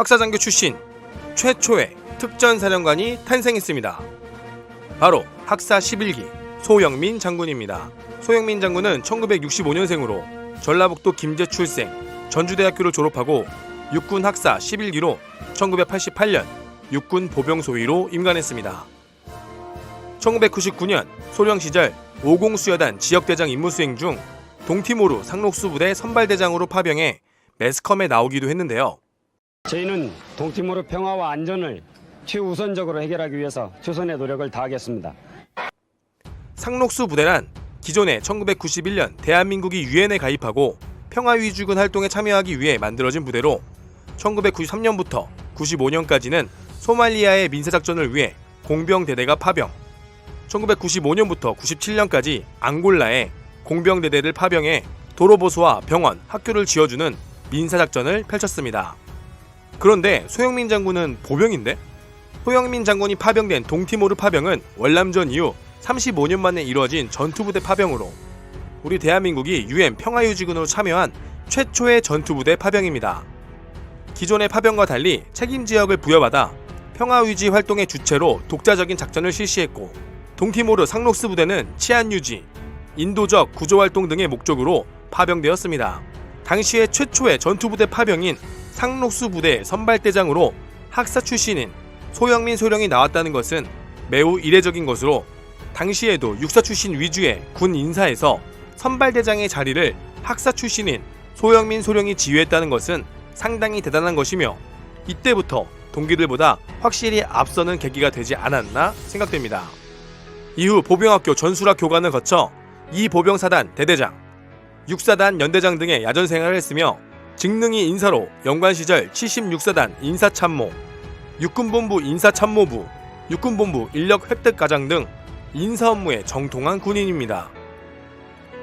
학사장교 출신 최초의 특전사령관이 탄생했습니다. 바로 학사 11기 소영민 장군입니다. 소영민 장군은 1965년생으로 전라북도 김제 출생, 전주대학교를 졸업하고 육군 학사 11기로 1988년 육군 보병 소위로 임관했습니다. 1999년 소령 시절 50 수여단 지역대장 임무 수행 중 동티모르 상록수 부대 선발대장으로 파병해 매스컴에 나오기도 했는데요. 저희는 동티모르 평화와 안전을 최우선적으로 해결하기 위해서 최선의 노력을 다하겠습니다. 상록수 부대란 기존에 1991년 대한민국이 유엔에 가입하고 평화 위주군 활동에 참여하기 위해 만들어진 부대로 1993년부터 95년까지는 소말리아의 민사 작전을 위해 공병 대대가 파병 1995년부터 97년까지 앙골라에 공병 대대를 파병해 도로 보수와 병원, 학교를 지어주는 민사 작전을 펼쳤습니다. 그런데 소영민 장군은 보병인데? 소영민 장군이 파병된 동티모르 파병은 월남전 이후 35년 만에 이루어진 전투부대 파병으로 우리 대한민국이 유엔 평화유지군으로 참여한 최초의 전투부대 파병입니다. 기존의 파병과 달리 책임 지역을 부여받아 평화유지 활동의 주체로 독자적인 작전을 실시했고 동티모르 상록스 부대는 치안 유지, 인도적 구조 활동 등의 목적으로 파병되었습니다. 당시에 최초의 전투부대 파병인 상록수 부대 선발대장으로 학사 출신인 소영민 소령이 나왔다는 것은 매우 이례적인 것으로 당시에도 육사 출신 위주의 군 인사에서 선발대장의 자리를 학사 출신인 소영민 소령이 지휘했다는 것은 상당히 대단한 것이며 이때부터 동기들보다 확실히 앞서는 계기가 되지 않았나 생각됩니다. 이후 보병학교 전술학 교관을 거쳐 이 보병사단 대대장, 육사단 연대장 등의 야전 생활을 했으며 직능이 인사로 연관 시절 76사단 인사참모, 육군본부 인사참모부, 육군본부 인력 획득과장 등 인사 업무에 정통한 군인입니다.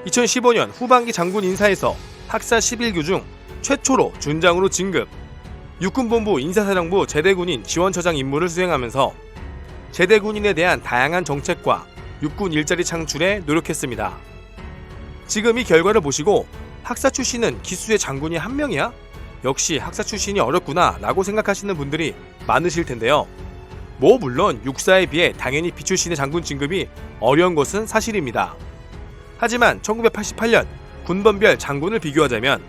2015년 후반기 장군 인사에서 학사 11교 중 최초로 준장으로 진급, 육군본부 인사사령부 제대군인 지원처장 임무를 수행하면서 제대군인에 대한 다양한 정책과 육군 일자리 창출에 노력했습니다. 지금 이 결과를 보시고 학사 출신은 기수의 장군이 한 명이야? 역시 학사 출신이 어렵구나 라고 생각하시는 분들이 많으실 텐데요. 뭐 물론 육사에 비해 당연히 비출신의 장군 진급이 어려운 것은 사실입니다. 하지만 1988년 군번별 장군을 비교하자면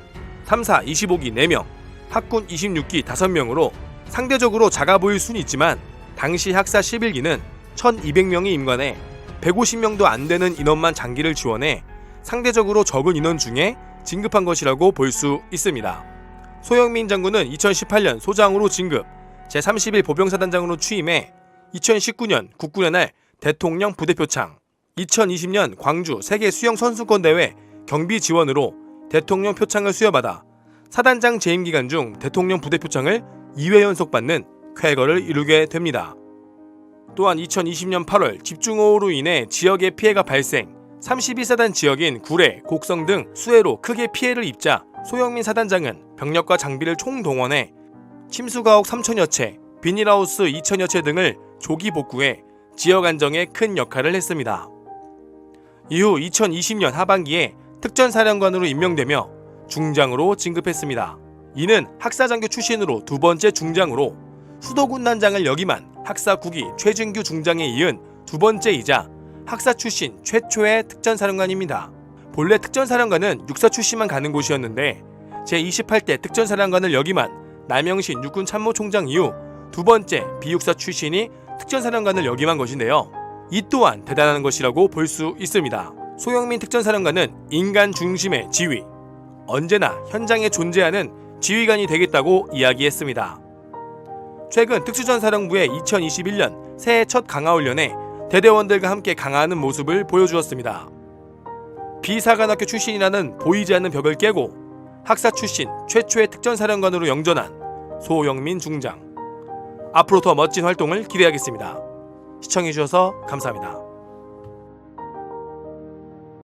3사 25기 4명, 학군 26기 5명으로 상대적으로 작아 보일 수는 있지만 당시 학사 11기는 1200명이 임관해 150명도 안 되는 인원만 장기를 지원해 상대적으로 적은 인원 중에 진급한 것이라고 볼 수 있습니다. 소영민 장군은 2018년 소장으로 진급, 제31 보병사단장으로 취임해 2019년 국군의 대통령 부대표창, 2020년 광주 세계 수영 선수권 대회 경비 지원으로 대통령 표창을 수여받아 사단장 재임 기간 중 대통령 부대표창을 2회 연속 받는 쾌거를 이루게 됩니다. 또한 2020년 8월 집중호우로 인해 지역에 피해가 발생, 32사단 지역인 구례, 곡성 등 수해로 크게 피해를 입자 소영민 사단장은 병력과 장비를 총동원해 침수가옥 3천여 채, 비닐하우스 2천여 채 등을 조기 복구해 지역 안정에 큰 역할을 했습니다. 이후 2020년 하반기에 특전사령관으로 임명되며 중장으로 진급했습니다. 이는 학사장교 출신으로 두 번째 중장으로 수도군단장을 역임한 학사 9기 최진규 중장에 이은 두 번째이자 학사 출신 최초의 특전사령관입니다. 본래 특전사령관은 육사 출신만 가는 곳이었는데 제28대 특전사령관을 역임한 남영신 육군 참모총장 이후 두 번째 비육사 출신이 특전사령관을 역임한 것인데요. 이 또한 대단한 것이라고 볼 수 있습니다. 소영민 특전사령관은 인간 중심의 지휘, 언제나 현장에 존재하는 지휘관이 되겠다고 이야기했습니다. 최근 특수전사령부의 2021년 새해 첫 강화훈련에 대대원들과 함께 강화하는 모습을 보여주었습니다. 비사관학교 출신이라는 보이지 않는 벽을 깨고 학사 출신 최초의 특전사령관으로 영전한 소영민 중장. 앞으로 더 멋진 활동을 기대하겠습니다. 시청해주셔서 감사합니다.